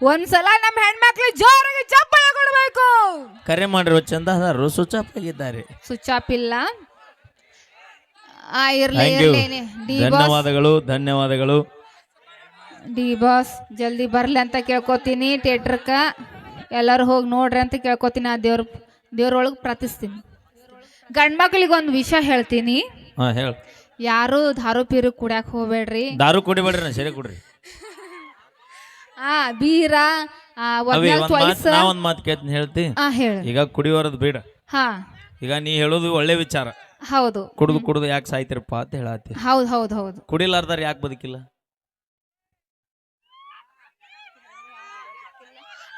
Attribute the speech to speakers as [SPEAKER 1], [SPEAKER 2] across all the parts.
[SPEAKER 1] ಒಂದ್ಸಲ ನಮ್ಮ ಹೆಣ್ಮಕ್ಳು ಜೋರಾಗಿ ಚಪ್ಪಳ ಕೊಡಬೇಕು
[SPEAKER 2] ಕರೆ ಮಾಡಿರೋ ಚಂದ ಅದಾರು ಸುಚಾಪ್ ಆಗಿದ್ದಾರೆ
[SPEAKER 1] ಆಫ್ ಇಲ್ಲ ಆ ಇರ್ಲಿ ಡಿ ಬಾಸ್.
[SPEAKER 2] ಧನ್ಯವಾದಗಳು ಧನ್ಯವಾದಗಳು.
[SPEAKER 1] ಡಿ ಬಾಸ್ ಜಲ್ದಿ ಬರ್ಲಿ ಅಂತ ಕೇಳ್ಕೊತೀನಿ ಥಿಯೇಟ್ರಕ್ಕ ಎಲ್ಲರೂ ಹೋಗಿ ನೋಡ್ರಿ ಅಂತ ಕೇಳ್ಕೊತೀನಿ. ಆ ದೇವ್ರ ದೇವ್ರೊಳಗೆ ಪ್ರಾರ್ಥಿಸ್ತೀನಿ. ಗಂಡ್ಮಕ್ಳಿಗೆ ಒಂದು ವಿಷಯ ಹೇಳ್ತೀನಿ.
[SPEAKER 2] ಹಾ ಹೇಳ.
[SPEAKER 1] ಯಾರು ದಾರು ಪೀರು ಕುಡ್ಯಾಕ ಹೋಗ್ಬೇಡ್ರಿ.
[SPEAKER 2] ದಾರು ಕುಡಿಬೇಡ್ರಿ ನಾ ಸರಿ ಕುಡ್ರಿ.
[SPEAKER 1] ಆ ಬೀರ ಆ,
[SPEAKER 2] ಅವಿ
[SPEAKER 1] ಒದ್ನಾಲ್
[SPEAKER 2] ಒಂದ್ ಮಾತ್
[SPEAKER 1] ತ್ವಯ್ಸ.
[SPEAKER 2] ನಾ ಒಂದ್ ಮಾತು ಕೇಳ್ತೀನಿ ಹೇಳ್ತಿ?
[SPEAKER 1] ಆ ಹೇಳು.
[SPEAKER 2] ಈಗ ಕುಡಿಯೋರದ್ ಬೇಡ.
[SPEAKER 1] ಹಾ.
[SPEAKER 2] ಈಗ ನೀ ಹೇಳೋದು ಒಳ್ಳೆ ವಿಚಾರ.
[SPEAKER 1] ಹೌದು.
[SPEAKER 2] ಕುಡ್ದು ಕುಡ್ದು ಯಾಕೆ ಸಾಯ್ತಿರಪ್ಪ ಅಂತ ಹೇಳತ್ತಿ
[SPEAKER 1] ಹೌದು ಹೌದು ಹೌದು.
[SPEAKER 2] ಕುಡಿಲಾರ್ದಾರ ಯಾಕೆ ಬದುಕಿಲ್ಲ?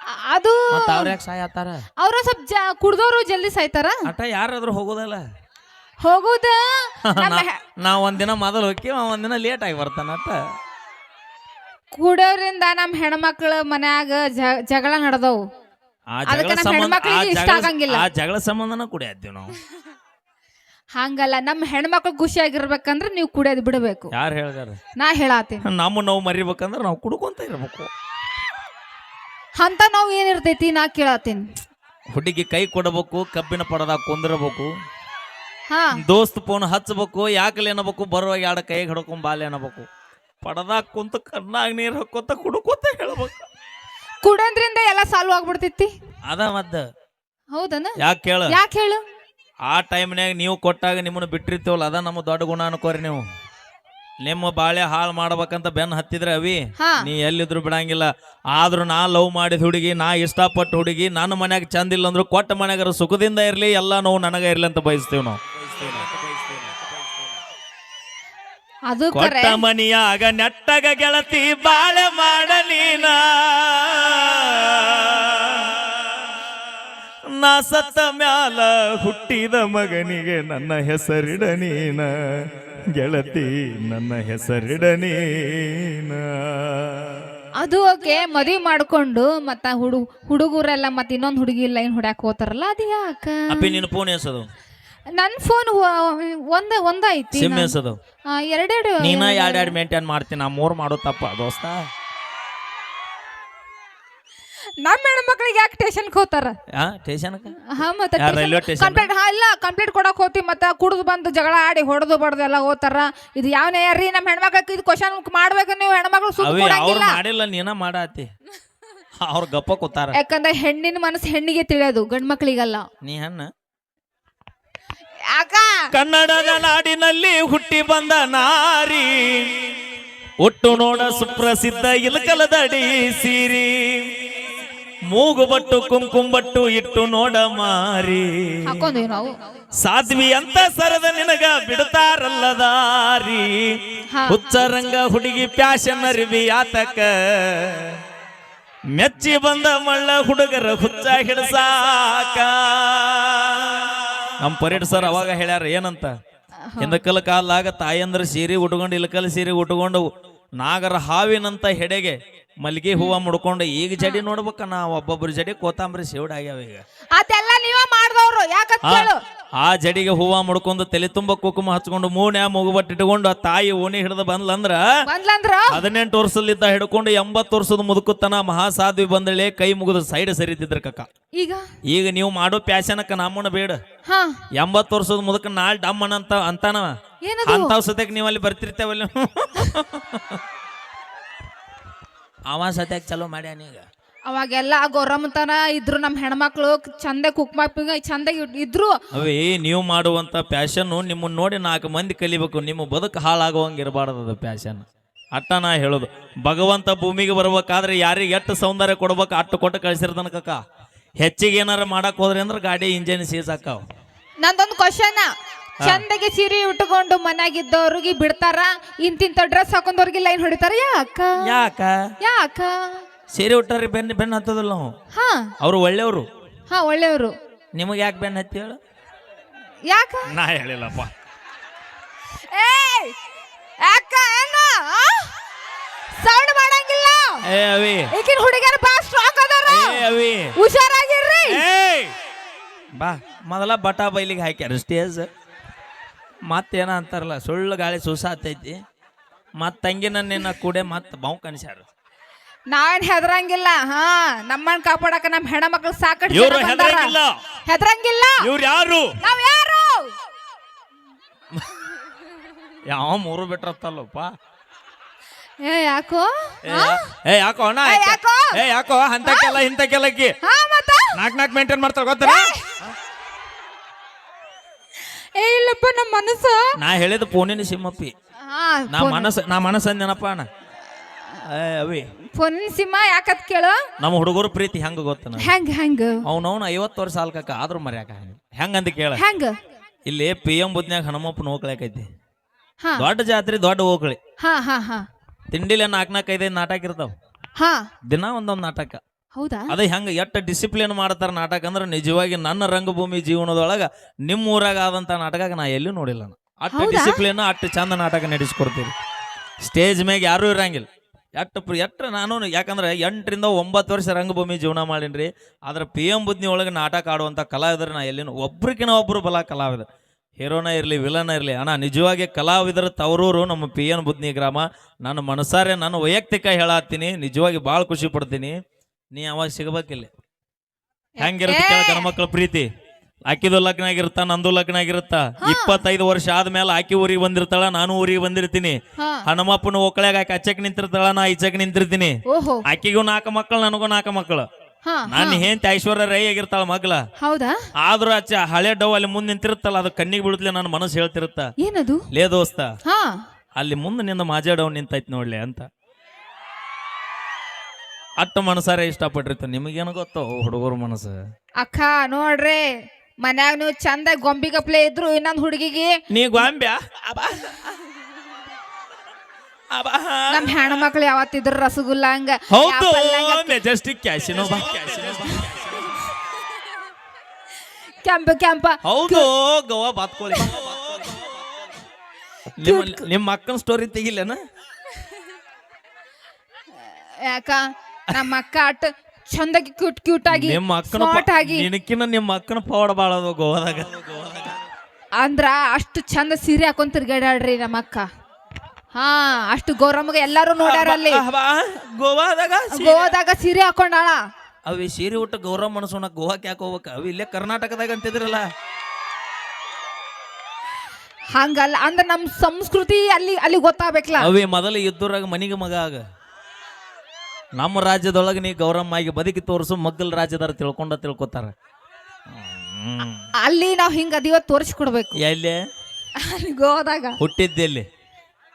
[SPEAKER 1] ಆ- ಅದು
[SPEAKER 2] ಮತ್ತ ಅವ್ರ ಯಾಕೆ ಸಾಯತ್ತಾರ?
[SPEAKER 1] ಅವ್ರ ಸ್ವಲ್ಪ ಜ ಕುಡ್ದೋರು ಜಲ್ದಿ ಸಾಯ್ತಾರ?
[SPEAKER 2] ಅಟ ಯಾರಾದ್ರೂ ಹೋಗೋದಲ್ಲ?
[SPEAKER 1] ಹೋಗುದ?
[SPEAKER 2] ನಾ- ಒಂದಿನ ಮೊದಲು ಹೋಗಿ ಒಂದಿನ ಲೇಟ್ ಆಗಿ ಬರ್ತಾನ ಅಟ್ಟ
[SPEAKER 1] ಕುಡಿಯೋದ್ರಿಂದ ನಮ್ಮ ಹೆಣ್ಮಕ್ಳ ಮನ್ಯಾಗ ಜ- ಜಗಳ ನಡೆದವು.
[SPEAKER 2] ಆ
[SPEAKER 1] ಅದಕ್ಕೆ
[SPEAKER 2] ಜಗಳ
[SPEAKER 1] ನಮ್ಮ
[SPEAKER 2] ಸಂಬಂಧ
[SPEAKER 1] ಹೆಣ್ಮಕ್ಳಿಗೆ ಇಷ್ಟ
[SPEAKER 2] ಜಗಳ-
[SPEAKER 1] ಆಗಂಗಿಲ್ಲ.
[SPEAKER 2] ಆ ಜಗಳ ಸಂಬಂಧನ ಕುಡಿಯತ್ತೀವಿ ನಾವು.
[SPEAKER 1] ಹಂಗಲ್ಲ ನಮ್ಮ ಹೆಣ್ಮಕ್ಳು ಖುಷಿಯಾಗಿರ್ಬೇಕಂದ್ರ ನೀವು ಕುಡಿಯೋದು ಬಿಡಬೇಕು.
[SPEAKER 2] ಯಾರು ಹೇಳ್ದಾರ?
[SPEAKER 1] ನಾ ಹೇಳಾತೀನಿ.
[SPEAKER 2] ನಮ್ಮ ನೋವು ಮರಿಬೇಕಂದ್ರೆ ನಾವು ಕುಡ್ಕೊಂತ ಇರ್ಬೇಕು.
[SPEAKER 1] ಅಂತ ನಾವು ಏನಿರ್ತೈತಿ ನಾ ಕೇಳಾತೀನಿ.
[SPEAKER 2] ಹುಡುಗಿ ಕೈ ಕೊಡಬೇಕು ಕಬ್ಬಿನ ಪಡದಾಗ ಕುಂದಿರಬೇಕು.
[SPEAKER 1] ಹಾ.
[SPEAKER 2] ದೋಸ್ತ್ ಫೋನ್ ಹಚ್ಚಬೇಕು ಯಾಕಲೆ ಅನ್ನಬೇಕು ಬರುವಾಗ ಎರಡು ಕೈ ಹಿಡ್ಕೊಂಡ್ ಬಾಲೆ ಅನ್ನಬೇಕು. ಪಡದಾಗ ಕುಂತ ಕಣ್ಣಾಗ ನೀರು ಹಾಕೋತ ಕುಡ್ಕೋತ ಹೇಳ್ಬೇಕು.
[SPEAKER 1] ಕುಡಂದ್ರಿಂದ ಎಲ್ಲ ಸಾಲ್ವ್ ಆಗ್ಬಿಡ್ತೈತಿ
[SPEAKER 2] ಅದ ಮದ್ದ.
[SPEAKER 1] ಹೌದನ?
[SPEAKER 2] ಯಾಕೆ ಕೇಳ
[SPEAKER 1] ಯಾಕೆ ಹೇಳು?
[SPEAKER 2] ಆ ಟೈಮ್ನ್ಯಾಗ ನೀವು ಕೊಟ್ಟಾಗ ನಿಮ್ಮನ್ನು ಬಿಟ್ಟಿರ್ತೀವಲ್ಲ ಅದ ನಮ್ಮ ದೊಡ್ಡ ಗುಣ ಅನ್ಕೋರಿ ನೀವು. ನಿಮ್ಮ ಬಾಳೆ ಹಾಳು ಮಾಡ್ಬೇಕಂತ ಬೆನ್ ಹತ್ತಿದ್ರೆ ಅವಿ
[SPEAKER 1] ಹಾ.
[SPEAKER 2] ನೀ ಎಲ್ಲಿದ್ರು ಬಿಡಂಗಿಲ್ಲ. ಆದ್ರೂ ನಾ ಲವ್ ಮಾಡಿದ ಹುಡುಗಿ ನಾ ಇಷ್ಟಪಟ್ಟ ಹುಡುಗಿ ನನ್ನ ಮನ್ಯಾಗ ಚಂದ ಇಲ್ಲ ಅಂದ್ರು ಕೊಟ್ಟ ಮನ್ಯಾಗ ಸುಖದಿಂದ ಇರ್ಲಿ ಎಲ್ಲ ನೋವು ನನಗ ಇರ್ಲಿ ಅಂತ ಬಯಸ್ತೀವಿ ನಾವು.
[SPEAKER 1] ಅದು
[SPEAKER 2] ಕೊಟ್ಟ ಮನಿಯಾಗ ನೆಟ್ಟಗ ಗೆಳತಿ ಬಾಳೆ ಮಾಡ ನೀನ. ನಾ ಸತ್ತ ಮ್ಯಾಲ ಹುಟ್ಟಿದ ಮಗನಿಗೆ ನನ್ನ ಹೆಸರಿಡ ನೀನ. ಗೆಳತಿ ನನ್ನ ಹೆಸರಿಡ ನೀನ.
[SPEAKER 1] ಅದು ಓಕೆ ಮದ್ವಿ ಮಾಡ್ಕೊಂಡು ಮತ್ತ ಹುಡುಗ ಹುಡುಗರೆಲ್ಲ ಮತ್ತೆ ಇನ್ನೊಂದು ಹುಡುಗಿ ಲೈನ್ ಹೊಡ್ಯಾಕ ಹೋತಾರಲ್ಲ ಅದು ಯಾಕ
[SPEAKER 2] ಅಪ್ಪಿ ನಿನ್ನ ಫೋನ್ ಎಸದು
[SPEAKER 1] ನನ್ ಫೋನ್ ಒಂದ ಒಂದ ಐತಿ
[SPEAKER 2] ಸಿಮ್ ಎಸದು.
[SPEAKER 1] ಆ, ಎರಡೆರಡು
[SPEAKER 2] ನೀನ ಎರಡೆರಡು ಎರಡ್ ಮೇಂಟೈನ್ ಮಾಡ್ತೀನಿ ನಾ ಮೂರ್ ಮಾಡೋ ತಪ್ಪ ದೋಸ್ತ.
[SPEAKER 1] ನಮ್ಮ ಹೆಣ್ಮಕ್ಳಿಗೆ ಯಾಕೆ ಟೇಷನ್ಗೆ ಹೋತಾರ?
[SPEAKER 2] ಆ ಟೇಷನ್
[SPEAKER 1] ಹಾ ಮತ್ತೆ
[SPEAKER 2] ಯಾರ್ ರೈಲ್ವೆ ಟೇಷನ್
[SPEAKER 1] ಕಂಪ್ಲೇಂಟ್ ಹಾ ಇಲ್ಲ ಕಂಪ್ಲೇಂಟ್ ಕೊಡಕ್ ಹೋತಿ ಮತ್ತೆ ಕುಡಿದು ಬಂದು ಜಗಳ ಆಡಿ ಹೊಡೆದು ಬಡ್ದು ಎಲ್ಲ ಹೋತಾರ. ಇದು ಯಾವ ನ್ಯಾಯ ರೀ ನಮ್ಮ ಹೆಣ್ಮಕ್ಳಿಗೆ ಇದು ಕ್ವಶನ್ ಮಾಡ್ಬೇಕು ನೀವು ಹೆಣ್ಮಕ್ಳು ಸುಮ್ಮ
[SPEAKER 2] ಅವಿ ಅವ್ರು
[SPEAKER 1] ಕೊಡಂಗಿಲ್ಲ.
[SPEAKER 2] ಮಾಡಿಲ್ಲ ನೀನ ಮಾಡಾತಿ. ಅವ್ರ ಗಪ್ಪ ಕೂತಾರ.
[SPEAKER 1] ಯಾಕಂದ್ರೆ ಹೆಣ್ಣಿನ ಮನಸ್ಸು ಹೆಣ್ಣಿಗೆ ತಿಳಿಯೋದು ಗಂಡ್ ಮಕ್ಳಿಗಲ್ಲ
[SPEAKER 2] ನೀ ಹಣ್ಣ? ಕನ್ನಡದ ನಾಡಿನಲ್ಲಿ ಹುಟ್ಟಿ ಬಂದ ನಾರಿ. ಒಟ್ಟು ನೋಡ ಸುಪ್ರಸಿದ್ಧ ಇಲಕಲದಡಿ ಸೀರಿ. ಮೂಗುಬಟ್ಟು ಕುಂಕುಂಬಟ್ಟು ಇಟ್ಟು ನೋಡ ಮಾರಿ. ಸಾಧ್ವಿ ಅಂತ ಸರದ ನಿನಗ ಬಿಡ್ತಾರಲ್ಲ ದಾರಿ.
[SPEAKER 1] ಹಾ.
[SPEAKER 2] ಹುಚ್ಚರಂಗ ಹುಡುಗಿ ಪ್ಯಾಶನ್ ಅರಿವಿ ಆತಕ. ಮೆಚ್ಚಿ ಬಂದ ಮಳ್ಳ ಹುಡುಗರ ಹುಚ್ಚ ಹಿಡ್ಸಾಕ. ನಮ್ಮ ಪರೇಡ್ ಸರ್ ಅವಾಗ ಹೇಳ್ಯಾರ ಏನಂತ? ಹಿಂದಕಲ್ ಕಾಲಾಗ ತಾಯಂದ್ರ ಸೀರೆ ಉಟ್ಕೊಂಡು ಇಲಕಲ್ ಸೀರೆ ಉಟ್ಕೊಂಡು ನಾಗರ ಹಾವಿನಂತ ಹೆಡೆಗೆ ಮಲ್ಲಿಗೆ ಹೂವ ಮುಡ್ಕೊಂಡು ಈಗ ಜಡಿ ನೋಡ್ಬೇಕ ನಾ ಒಬ್ಬೊಬ್ರು ಜಡಿ ಕೋತಾಂಬರಿ ಸೇವಡ್ ಆಗ್ಯಾವ ಈಗ.
[SPEAKER 1] ಅದೆಲ್ಲ ನೀವ ಯಾಕಂತ
[SPEAKER 2] ಆ- ಜಡಿಗೆ ಹೂವ ಮುಡ್ಕೊಂಡು ತಲೆ ತುಂಬ ಕುಕುಮ ಹಚ್ಕೊಂಡು ಮೂನ್ಯಾ ಮುಗುಬಟ್ಟು ಇಟ್ಕೊಂಡು ಆ ತಾಯಿ ಓಣಿ ಹಿಡಿದು ಬಂದ್ಲಂದ್ರ
[SPEAKER 1] ಬಂದ್ಲಂದ್ರ?
[SPEAKER 2] ಹದಿನೆಂಟು ವರ್ಷದಲ್ಲಿದ್ದ ಹಿಡ್ಕೊಂಡು ಎಂಬತ್ತು ವರ್ಷದ ಮುದುಕುತ್ತನ ಮಹಾಸಾಧ್ವಿ ಬಂದಳೆ ಕೈ ಮುಗಿದು ಸೈಡ್ ಸರಿತಿದ್ರ ಕಕ್ಕ.
[SPEAKER 1] ಈಗ?
[SPEAKER 2] ಈಗ ನೀವು ಮಾಡೋ ಪ್ಯಾಶನಕ್ಕ ನಮ್ಮನ್ನ ಬೇಡ.
[SPEAKER 1] ಹಾ.
[SPEAKER 2] ಎಂಬತ್ತು ವರ್ಷದ ಮುದುಕ ನಾಳೆ ಡಮ್ಮನ ಅಂತ ಅಂತಾನ
[SPEAKER 1] ಏನದು?
[SPEAKER 2] ಅಂತಾವ್ ಸತ್ಯಕ್ಕೆ ನೀವು ಅಲ್ಲಿ ಬರ್ತಿರ್ತೇವಲ್ಲ ಅವ ಸತ್ಯಕ್ ಚಲೋ ಮಾಡ್ಯಾನ ಈಗ.
[SPEAKER 1] ಅವಾಗೆಲ್ಲ ಗೌರಮ್ಮತನ ಇದ್ರು ನಮ್ಮ ಹೆಣ್ಮಕ್ಳು ಚಂದ ಕುಕ್ಮಾಪಿಗ ಚಂದ ಇದ್ರು.
[SPEAKER 2] ಅವೇ ನೀವು ಮಾಡುವಂತ ಪ್ಯಾಶನ್ ನಿಮ್ಮನ್ನ ನೋಡಿ ನಾಲ್ಕು ಮಂದಿ ಕಲಿಬೇಕು. ನಿಮ್ಮ ಬದುಕು ಹಾಳಾಗುವಂಗೆ ಇರಬಾರ್ದು ಅದು ಪ್ಯಾಶನ್ ಅಟ್ಟ ನಾ ಹೇಳೋದು. ಭಗವಂತ ಭೂಮಿಗೆ ಬರ್ಬೇಕಾದ್ರೆ ಯಾರಿಗೆ ಎಷ್ಟು ಸೌಂದರ್ಯ ಕೊಡ್ಬೇಕು ಅಟ್ಟು ಕೊಟ್ಟು ಕಳ್ಸಿರ್ತನ ಕಕ್ಕ ಹೆಚ್ಚಿಗೆ ಏನಾರ ಮಾಡಕ್ ಹೋದ್ರೆ ಅಂದ್ರೆ ಗಾಡಿ ಇಂಜಿನ್ ಸೀಸ್ ಹಾಕಾವ್.
[SPEAKER 1] ನಂದೊಂದು ಕ್ವಶನ್ ಚಂದಗೆ ಸೀರೆ ಉಟ್ಕೊಂಡು ಮನ್ಯಾಗಿದ್ದವ್ರಿಗೆ ಬಿಡ್ತಾರ? ಇಂತಿಂತ ಡ್ರೆಸ್ ಹಾಕೊಂಡವ್ರಿಗೆ ಲೈನ್ ಹೊಡಿತಾರ? ಯಾಕ?
[SPEAKER 2] ಯಾಕ?
[SPEAKER 1] ಯಾಕ?
[SPEAKER 2] ಸೀರೆ ಉಟ್ಟಾರಿ ಬೆನ್ನ ಬೆನ್ನ ಹತ್ತದಲ್ಲ ನಾವು?
[SPEAKER 1] ಹಾ.
[SPEAKER 2] ಅವ್ರು ಒಳ್ಳೆಯವರು.
[SPEAKER 1] ಹಾ ಒಳ್ಳೆಯವರು.
[SPEAKER 2] ನಿಮಗೆ ಯಾಕೆ ಬೆನ್ನ ಹತ್ತಿ ಹೇಳು?
[SPEAKER 1] ಯಾಕ?
[SPEAKER 2] ನಾ ಹೇಳಿಲ್ಲಪ್ಪ.
[SPEAKER 1] ಏಯ್! ಯಾಕ? ಏನ ಸೌಂಡ್ ಮಾಡಂಗಿಲ್ಲ.
[SPEAKER 2] ಏ ಅವಿ.
[SPEAKER 1] ಈಗಿನ ಹುಡುಗರ ಬಾ ಸ್ಟ್ರಾಂಗ್ ಅದಾರ.
[SPEAKER 2] ಏ ಅವಿ.
[SPEAKER 1] ಹುಷಾರಾಗಿರ್ರಿ.
[SPEAKER 2] ಏಯ್! ಬಾ ಮೊದಲ ಬಟಾ ಬೈಲಿಗೆ ಹಾಕ್ಯಾರ ಸ್ಟೇಜ್ ಮತ್ತೇನ ಅಂತಾರಲ್ಲ ಸುಳ್ಳು ಗಾಳಿ ಸುಸಾತೈತಿ. ಮತ್ತೆ ಮತ್ ತಂಗಿನ ನಿನ್ನ ಕೂಡೆ ಮತ್ತೆ ಬಾವು ಕನ್ಸ್ಯಾರ
[SPEAKER 1] ನಾವೇನ್ ಹೆದರಂಗಿಲ್ಲ ಹಾ ನಮ್ಮನ್ ಕಾಪಾಡಕ ನಮ್ ಹೆಣ್ಮಕ್ಳು ಸಾಕಷ್ಟು
[SPEAKER 2] ಇವ್ರು
[SPEAKER 1] ಜನ ಬಂದಾರ.
[SPEAKER 2] ಹೆದರಂಗಿಲ್ಲ.
[SPEAKER 1] ಹೆದರಂಗಿಲ್ಲ.
[SPEAKER 2] ಇವ್ರು ಯಾರು?
[SPEAKER 1] ನಾವ್ ಯಾರು?
[SPEAKER 2] ಯಾವ ಮೂರು ಬಿಟ್ರತ್ತಲ್ಲಪ್ಪ.
[SPEAKER 1] ಏ ಯಾಕೋ?
[SPEAKER 2] ಏ, ಏ ಯಾಕೋ ಅಣ್ಣ?
[SPEAKER 1] ಏ, ಯಾಕೋ?
[SPEAKER 2] ಏ ಯಾಕೋ? ಅಂತಕ್ಕೆಲ್ಲ ಇಂತಕ್ಕೆಲ್ಲಕ್ಕಿ
[SPEAKER 1] ಹಾ ಮತ್ತ?
[SPEAKER 2] ನಾಕ್ ನಾಕ್ ಮೇಂಟೈನ್ ಮಾಡ್ತಾರ ಗೊತ್ತಾ
[SPEAKER 1] ಏ! ಇಲ್ಲಪ್ಪ ನಮ್ಮ ಮನಸ್ಸು.
[SPEAKER 2] ನಾ ಹೇಳಿದ ಫೋನಿನ ಸಿಮ್ಮಪ್ಪಿ.
[SPEAKER 1] ಹಾ
[SPEAKER 2] ನಾ ಮನಸ್ಸು ನಾ ಮನಸ್ಸು ಅಂದೇನಪ್ಪ ಅಣ್ಣ. ಅವಿ.
[SPEAKER 1] ಫೋನಿನ ಸಿಮ್ಮ ಯಾಕತ್ ಕೇಳು?
[SPEAKER 2] ನಮ್ಮ ಹುಡುಗರು ಪ್ರೀತಿ ಹೆಂಗ ಗೊತ್ತನ
[SPEAKER 1] ಹೆಂಗ್ ಹೆಂಗ್?
[SPEAKER 2] ಅವನವನು ಐವತ್ತು ವರ್ಷ ಆದ್ರು ಆದ್ರೂ ಮರ್ಯಾಕ ಹೆಂಗಂತ ಕೇಳ.
[SPEAKER 1] ಹೆಂಗ್?
[SPEAKER 2] ಇಲ್ಲಿ ಪಿ ಎಂ ಬುದ್ನ್ಯಾಗ ಹನುಮಪ್ಪನ ಹೋಗ್ಲಾಕೈತಿ
[SPEAKER 1] ಹಾ.
[SPEAKER 2] ದೊಡ್ಡ ಜಾತ್ರೆ ದೊಡ್ಡ ಹೋಗ್ಲಿ
[SPEAKER 1] ಹಾ ಹಾ ಹಾ.
[SPEAKER 2] ತಿಂಡಿಲೆ ನಾಲ್ಕು ನಾಲ್ಕು ಐದೈದು ನಾಟಕ ಇರ್ತಾವ?
[SPEAKER 1] ಹಾ.
[SPEAKER 2] ದಿನ ಒಂದೊಂದು ನಾಟಕ.
[SPEAKER 1] ಹೌದಾ?
[SPEAKER 2] ಅದ ಹೆಂಗ ಎಟ್ಟ ಡಿಸಿಪ್ಲಿನ್ ಮಾಡ್ತಾರ ನಾಟಕ ಅಂದ್ರೆ ನಿಜವಾಗಿ ನನ್ನ ರಂಗಭೂಮಿ ಜೀವನದೊಳಗ ನಿಮ್ಮ ಊರಾಗ ಆದಂತ ನಾಟಕ ನಾ ಎಲ್ಲೂ ನೋಡಿಲ್ಲ ನಾನು. ಅಷ್ಟು
[SPEAKER 1] ಹೌದಾ?
[SPEAKER 2] ಡಿಸಿಪ್ಲಿನ್ ಅಷ್ಟು ಚಂದ ನಾಟಕ ನಡೆಸ್ಕೊಡ್ತೀವಿ ಸ್ಟೇಜ್ ಮ್ಯಾಗ ಯಾರು ಇರಂಗಿಲ್ಲ. ಎಷ್ಟು ಪ್ರ ಎಷ್ಟು ನಾನು ಯಾಕಂದ್ರೆ ಎಂಟರಿಂದ ಒಂಬತ್ತು ವರ್ಷ ರಂಗಭೂಮಿ ಜೀವನ ಮಾಡೀನಿ ಆದ್ರೆ ಪಿ ಎಂ ಬುದ್ನಿ ಒಳಗೆ ನಾಟಕ ಆಡುವಂಥ ಕಲಾವಿದರು ನಾ ಎಲ್ಲಿನೂ ಒಬ್ರಿಗಿನ ಒಬ್ರು ಬಲ ಕಲಾವಿದರು ಹೀರೋನ ಇರಲಿ ವಿಲನ ಇರಲಿ ಅಣ್ಣ ನಿಜವಾಗಿ ಕಲಾವಿದರ ತವರೂರು ನಮ್ಮ ಪಿ ಎನ್ ಬುದ್ನಿ ಗ್ರಾಮ. ನಾನು ಮನಸಾರೆ ನಾನು ವೈಯಕ್ತಿಕ ಹೇಳತ್ತೀನಿ ನಿಜವಾಗಿ ಭಾಳ ಖುಷಿ ಪಡ್ತೀನಿ. ನೀ ಅವಾಗ ಸಿಗಬೇಕಿಲ್ಲ. ಹೆಂಗಿರುತ್ತೆ ಮಕ್ಕಳ ಪ್ರೀತಿ? ಆಕಿದು ಲಗ್ನ ಆಗಿರುತ್ತ ನಂದು ಲಗ್ನ ಆಗಿರುತ್ತ? ಇಪ್ಪತ್ತೈದು ವರ್ಷ ಆದ್ಮೇಲೆ ಆಕಿ ಊರಿಗೆ ಬಂದಿರ್ತಾಳ ನಾನು ಊರಿಗೆ ಬಂದಿರ್ತೀನಿ. ಹನುಮಪ್ಪನ ಒಕ್ಕಳ್ಯಾಗ ಆಕಿ ಅಚ್ಚಕ್ ನಿಂತಿರ್ತಾಳ ನಾ ಈಚಕ್ ನಿಂತಿರ್ತೀನಿ.
[SPEAKER 1] ಓಹೋ.
[SPEAKER 2] ಆಕಿಗೂ ನಾಲ್ಕು ಮಕ್ಕಳು ನನಗೂ ನಾಲ್ಕು ಮಕ್ಕಳು
[SPEAKER 1] ಹಾ
[SPEAKER 2] ನಾನು ಹೆಂತ ಐಶ್ವರ್ಯ ರೈ ಆಗಿರ್ತಾಳ ಮಗ್ಲ
[SPEAKER 1] ಹೌದಾ?
[SPEAKER 2] ಆದ್ರೂ ಅಚ್ಚ ಹಳೆ ಡವ್ ಅಲ್ಲಿ ಮುಂದೆ ನಿಂತಿರುತ್ತಲ್ಲ ಅದು ಕಣ್ಣಿಗೆ ಬಿಡುತ್ತಲೇ ನನ್ನ ಮನಸ್ಸು ಹೇಳ್ತಿರುತ್ತ.
[SPEAKER 1] ಏನದು?
[SPEAKER 2] ಲೇ ದೋಸ್ತ
[SPEAKER 1] ಹಾ.
[SPEAKER 2] ಅಲ್ಲಿ ಮುಂದೆ ನಿಂದ ಮಾಜಾ ಡವ್ ನಿಂತೈತಿ ನೋಡ್ಲಿ ಅಂತ. ಅಟ್ಟ ಮನಸಾರೆ ಇಷ್ಟಪಟ್ಟಿರ್ತ ನಿಮಗೇನು ಗೊತ್ತೋ ಹುಡುಗರ ಮನಸ್ಸು?
[SPEAKER 1] ಅಕ್ಕ ನೋಡ್ರಿ. ಮನ್ಯಾಗ ನೀವು ಚಂದ ಗೊಂಬಿಗಪ್ಲೆ ಇದ್ರು ಇನ್ನೊಂದು ಹುಡುಗಿಗೆ
[SPEAKER 2] ನೀ ಗೊಂಬೆ ಅಬಾ ಅಬಾ
[SPEAKER 1] ನಮ್ ಹೆಣ್ಮಕ್ಳು ಯಾವತ್ತಿದ್ರು ರಸಗುಲ್ಲ ಹಂಗ.
[SPEAKER 2] ಹೌದು ಮೆಜೆಸ್ಟಿಕ್ ಕ್ಯಾಸಿನೋ ಬಾ.
[SPEAKER 1] ಕೆಂಪ ಕೆಂಪ.
[SPEAKER 2] ಹೌದು ಗೋವಾ ಬಾತ್ಕೊಳ್ಳಿ ನಿಮ್ಮ ನಿಮ್ಮ ಅಕ್ಕನ ಸ್ಟೋರಿ ತೆಗಿಲೇನ?
[SPEAKER 1] ಯಾಕ? ನಮ್ಮ ಅಕ್ಕ ಅಟ್ ಚಂದಾಗಿ ಕ್ಯೂಟ್ ಕ್ಯೂಟ್ ಆಗಿ
[SPEAKER 2] ನಿಮ್ಮ ಅಕ್ಕನ
[SPEAKER 1] ಸ್ಮಾರ್ಟ್ ಆಗಿ.
[SPEAKER 2] ನಿನಕಿನ ನಿಮ್ಮ ಅಕ್ಕನ ಪವಾಡ ಬಾಳ ಅದು ಗೋವಾದಾಗ.
[SPEAKER 1] ಅಂದ್ರ ಅಷ್ಟು ಚಂದ ಸೀರೆ ಹಾಕೊಂಡ್ ತಿರ್ಗಾಡ್ರಿ ನಮ್ಮ ಅಕ್ಕ ಹಾ ಅಷ್ಟು ಗೌರಮ್ಮಗ ಎಲ್ಲಾರು ನೋಡ್ಯಾರ ಅಲ್ಲಿ
[SPEAKER 2] ಅಬ್ಬಾ, ಗೋವಾದಾಗ ಸೀರೆ-
[SPEAKER 1] ಗೋವಾದಾಗ ಸೀರೆ ಹಾಕೊಂಡಾಳ.
[SPEAKER 2] ಅವಿ ಸೀರೆ ಉಟ್ಟ ಗೌರವ ಮನಸ್ಸೋಣ ಗೋವಾಕ್ ಯಾಕೆ ಹೋಗ್ಬೇಕ? ಅವಿ ಇಲ್ಲೇ ಕರ್ನಾಟಕದಾಗ ಅಂತಿದ್ರಲ್ಲ.
[SPEAKER 1] ಹಂಗಲ್ಲ ಅಂದ್ರ ನಮ್ ಸಂಸ್ಕೃತಿ ಅಲ್ಲಿ ಅಲ್ಲಿ ಗೊತ್ತಾಗ್ಬೇಕಲ್ಲ.
[SPEAKER 2] ಅವೇ ಮೊದಲು ಇದ್ದೂರಾಗ ಮನಿಗೆ ಮಗ ಆಗ. ನಮ್ಮ ರಾಜ್ಯದೊಳಗೆ ನೀ ಗೌರಮ್ಮ ಆಗಿ ಬದುಕಿ ತೋರಿಸು ಮಗ್ಗಲ್ ರಾಜ್ಯದಾರ ತಿಳ್ಕೊಂಡ ತಿಳ್ಕೊತಾರ.
[SPEAKER 1] ಅಲ್ಲಿ ನಾವು ಹಿಂಗ ಅದಿವ ತೋರಿಸ್ಕೊಡ್ಬೇಕು.
[SPEAKER 2] ಎಲ್ಲಿ?
[SPEAKER 1] ಅಲ್ಲಿ ಗೋವಾದಾಗ.
[SPEAKER 2] ಹುಟ್ಟಿದ್ದೆಲ್ಲಿ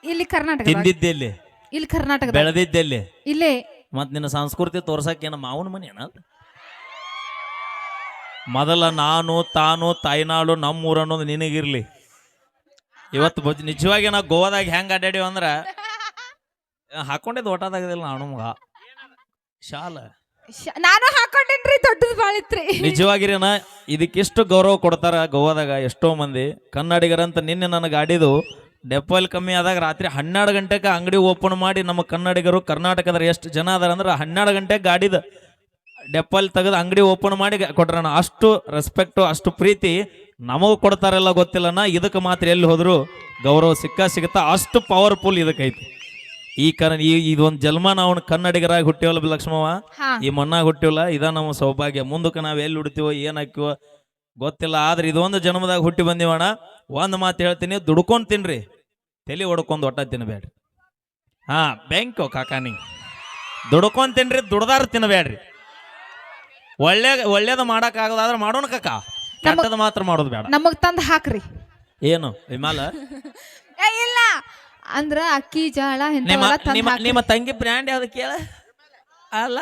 [SPEAKER 1] ಇಲ್ಲಿ ಕರ್ನಾಟಕ
[SPEAKER 2] ತಿಂದಿದ್ದೆಲ್ಲಿ
[SPEAKER 1] ಇಲ್ಲಿ ಕರ್ನಾಟಕ
[SPEAKER 2] ಬೆಳೆದಿದ್ದೆಲ್ಲಿ
[SPEAKER 1] ಇಲ್ಲಿ.
[SPEAKER 2] ಮತ್ ನಿನ್ನ ಸಂಸ್ಕೃತಿ ತೋರ್ಸಕ್ಕೆ ಏನು ಮಾವನ ಮನೆ ಏನ ಮೊದಲ ನಾನು ತಾನು ತಾಯ್ನಾಡು ನಮ್ಮೂರು ಅನ್ನೋದು ನಿನಗಿರ್ಲಿ. ಇವತ್ತು ನಿಜವಾಗಿ ನಾವು ಗೋವಾದಾಗ ಹೆಂಗ್ ಅಡ್ಡಾಡಿವ ಅಂದ್ರ ಹಾಕೊಂಡಿದ್ದು ಒಟ್ಟಾದಾಗದಿಲ್ಲ ನಾನು ಮಗ. ಶಾಲ.
[SPEAKER 1] ನಾನು ಹಾಕೊಂಡೇನ್ರಿ ದೊಡ್ಡದು ಬಾಳಿತ್ರಿ
[SPEAKER 2] ನಿಜವಾಗಿರೇನ ಇದಕ್ಕಿಷ್ಟು ಗೌರವ ಕೊಡ್ತಾರ ಗೋವಾದಾಗ ಎಷ್ಟೋ ಮಂದಿ. ಕನ್ನಡಿಗರಂತ ನಿನ್ನೆ ನನ್ನ ಗಾಡಿದು ಡೆಪಲ್ ಕಮ್ಮಿ ಆದಾಗ ರಾತ್ರಿ ಹನ್ನೆರಡು ಗಂಟೆಗೆ ಅಂಗಡಿ ಓಪನ್ ಮಾಡಿ ನಮ್ಮ ಕನ್ನಡಿಗರು ಕರ್ನಾಟಕದ ಎಷ್ಟು ಜನ ಅದಾರ ಅಂದ್ರೆ ಹನ್ನೆರಡು ಗಂಟೆಗೆ ಗಾಡಿದ ಡೆಪಲ್ ತೆಗೆದು ಅಂಗಡಿ ಓಪನ್ ಮಾಡಿ ಕೊಟ್ರಣ ಅಷ್ಟು ರೆಸ್ಪೆಕ್ಟು ಅಷ್ಟು ಪ್ರೀತಿ ನಮಗೂ ಕೊಡ್ತಾರಲ್ಲ ಗೊತ್ತಿಲ್ಲನ ಇದಕ್ಕೆ ಮಾತ್ರ ಎಲ್ಲಿ ಹೋದ್ರು ಗೌರವ ಸಿಕ್ಕ ಸಿಗುತ್ತಾ ಅಷ್ಟು ಪವರ್ಫುಲ್ ಇದಕ್ಕೈತಿ. ಈ ಕರ ಈ ಇದೊಂದು ಜನ್ಮ ನಾವು ಕನ್ನಡಿಗರಾಗಿ ಹುಟ್ಟಿವಲ್ಲ ಲಕ್ಷ್ಮವ್ವ?
[SPEAKER 1] ಹಾ.
[SPEAKER 2] ಈ ಮಣ್ಣಾಗ ಹುಟ್ಟಿವಲ್ಲ ಇದ ನಮ್ಮ ಸೌಭಾಗ್ಯ. ಮುಂದಕ್ಕೆ ನಾವು ಎಲ್ಲಿ ಹುಡ್ತೀವೋ ಏನ್ ಹಾಕಿವೋ ಗೊತ್ತಿಲ್ಲ. ಆದ್ರೆ ಇದೊಂದು ಜನ್ಮದಾಗ ಹುಟ್ಟಿ ಬಂದಿವಣ ಒಂದ್ ಮಾತು ಹೇಳ್ತೀನಿ ದುಡ್ಕೊಂಡ್ ತಿನ್ರಿ. ತಲೆ ಹೊಡ್ಕೊಂಡ್ ಒಟ್ಟ ತಿನ್ಬೇಡ್ರಿ. ಹಾ ಬ್ಯಾಂಕು ಕಾಕಾನಿ ದುಡ್ಕೊಂಡ್ ತಿನ್ರಿ ದುಡ್ದಾರ ತಿನ್ಬೇಡ್ರಿ. ಒಳ್ಳೆ ಒಳ್ಳೇದು ಮಾಡಕ್ ಆಗದಾದ್ರೆ ಮಾಡೋಣ ಕಾಕ. ಕೆಟ್ಟದ ಮಾತ್ರ ಮಾಡೋದು ಬೇಡ.
[SPEAKER 1] ನಮಗ್ ತಂದ್ ಹಾಕ್ರಿ.
[SPEAKER 2] ಏನು ವಿಮಾಲ
[SPEAKER 1] ಅಂದ್ರ ಅಕ್ಕಿ ಜಾಳ
[SPEAKER 2] ನಿಮ್ಮ
[SPEAKER 1] ಇಂಥವೆಲ್ಲ ತಂದ್
[SPEAKER 2] ನಿಮ್ಮ
[SPEAKER 1] ಹಾಕ್ರಿ.
[SPEAKER 2] ನಿಮ್ಮ ತಂಗಿ ಬ್ರ್ಯಾಂಡ್ ಯಾವ್ದು ಕೇಳ? ಅಲ್ಲ.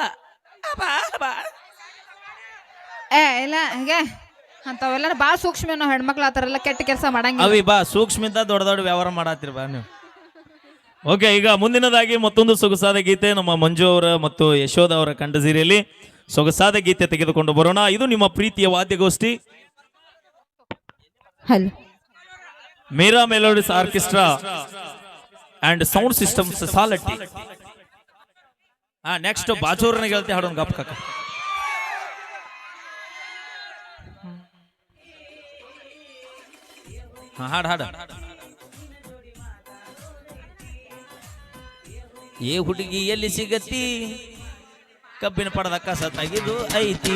[SPEAKER 2] ಅಬ್ಬಾ, ಅಬ್ಬಾ.
[SPEAKER 1] ಏ ಇಲ್ಲ ಹಂಗೆ. ಅಂತವೆಲ್ಲ ಬಾಳ ಸೂಕ್ಷ್ಮ ನಾವು ಹೆಣ್ಮಕ್ಳು ಆತರೆಲ್ಲ ಕೆಟ್ಟ ಕೆಲಸ ಮಾಡಂಗಿಲ್ಲ.
[SPEAKER 2] ಅವಿ ಬಾ ಸೂಕ್ಷ್ಮಿಂದ ದೊಡ್ಡ ದೊಡ್ಡ ವ್ಯವಹಾರ ಮಾಡತ್ತೀರಿ ಬಾ ನೀವು. ಓಕೆ ಈಗ ಮುಂದಿನದಾಗಿ ಮತ್ತೊಂದು ಸೊಗಸಾದ ಗೀತೆ ನಮ್ಮ ಮಂಜು ಅವರ ಮತ್ತು ಯಶೋಧ ಅವರ ಕಂಠಸಿರಿಯಲ್ಲಿ ಸೊಗಸಾದ ಗೀತೆ ತೆಗೆದುಕೊಂಡು ಬರೋಣ. ಇದು ನಿಮ್ಮ ಪ್ರೀತಿಯ ವಾದ್ಯಗೋಷ್ಠಿ.
[SPEAKER 1] Hello.
[SPEAKER 2] Meera melodies orchestra. And sound system Salatti ಹಾ ನೆಕ್ಸ್ಟ್ ಬಾಜೂರನ ಗೆಳತಿ ಹಾಡೋನ್ ಗಪ್ ಕಾಕ. ಹಾ, ಹಾಡು ಹಾಡು. ಏ ಹುಡುಗಿ ಎಲ್ಲಿ ಸಿಗತಿ, ಕಬ್ಬಿನ ಪಡದಕ್ಕ ಕಸ ತೆಗೆದು ಐತಿ.